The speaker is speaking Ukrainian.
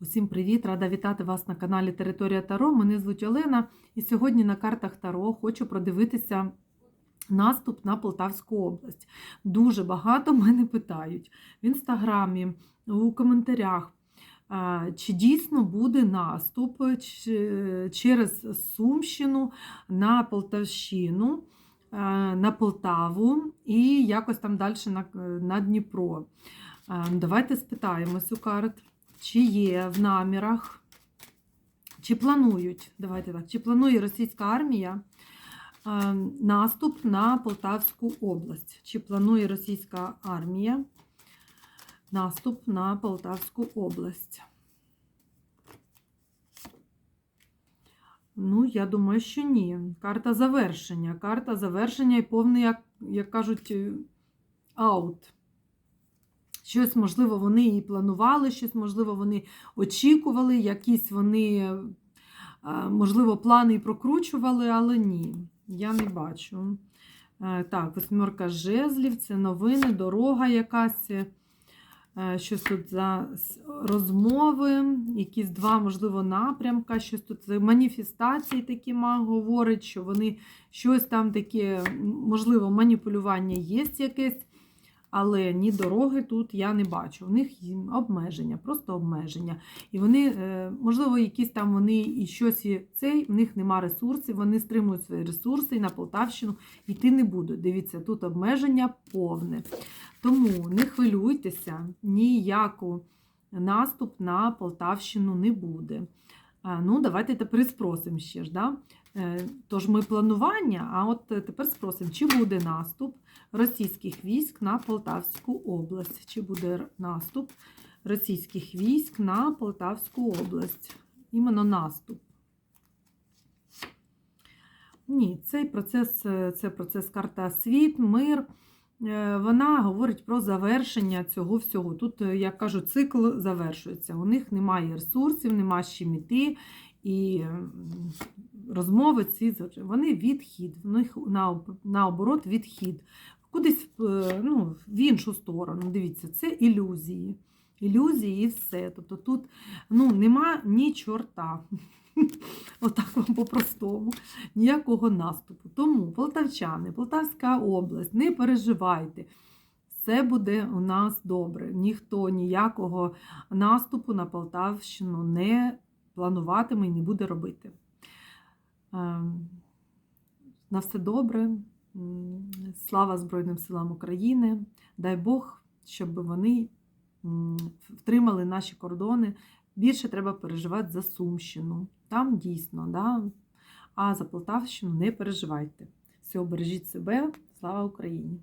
Усім привіт! Рада вітати вас на каналі Територія Таро. Мене звуть Олена, і сьогодні на картах Таро хочу продивитися наступ на Полтавську область. Дуже багато мене питають в інстаграмі, у коментарях. Чи дійсно буде наступ через Сумщину на Полтавщину, на Полтаву і якось там далі на, Дніпро? Давайте спитаємось у карт. Чи є в намірах, чи планують, давайте так, чи планує російська армія е, наступ на Полтавську область? Чи планує російська армія наступ на Полтавську область? Ну, я думаю, що ні. Карта завершення. Карта завершення і повний, як, як кажуть, е, аут. Щось, можливо, вони і планували, щось, можливо, вони очікували, якісь вони, е, можливо, плани і прокручували, але ні, я не бачу. Е, Так, восьмерка жезлів, це новини, дорога якась, е, щось тут за розмови, якісь два, можливо, напрямка, щось тут маніфестації такі маг говорить, що вони щось там таке, можливо, маніпулювання є якесь. Але ні дороги тут я не бачу. У них обмеження, просто обмеження. І вони, е, можливо, якісь там вони і щось і цей, в них нема ресурсів, вони стримують свої ресурси і на Полтавщину йти не будуть. Дивіться, тут обмеження повне. Тому не хвилюйтеся, ніяку наступ на Полтавщину не буде. Ну, давайте тепер спросимо ще ж. Да? Е, Тож ми планування, а от тепер спросимо, чи буде наступ російських військ на Полтавську область. Чи буде наступ російських військ на Полтавську область? Іменно наступ. Ні, цей процес е, це процес карта світ, мир. Е, Вона говорить про завершення цього всього. Тут, е, як кажу, цикл завершується. У них немає ресурсів, нема з чим іти. І розмови ці вони відхід, в них наоборот відхід. Кудись е, ну, в іншу сторону. Дивіться, це ілюзії. Ілюзії і все. Тобто тут ну, нема ні чорта. Отак вам по-простому. Ніякого наступу. Тому, полтавчани, Полтавська область, не переживайте. Все буде у нас добре. Ніхто ніякого наступу на Полтавщину не плануватиме і не буде робити. Ем, На все добре. Слава Збройним силам України. Дай Бог, щоб вони втримали наші кордони. Більше треба переживати за Сумщину. Там дійсно, да? а за Полтавщину не переживайте. Все, бережіть себе. Слава Україні!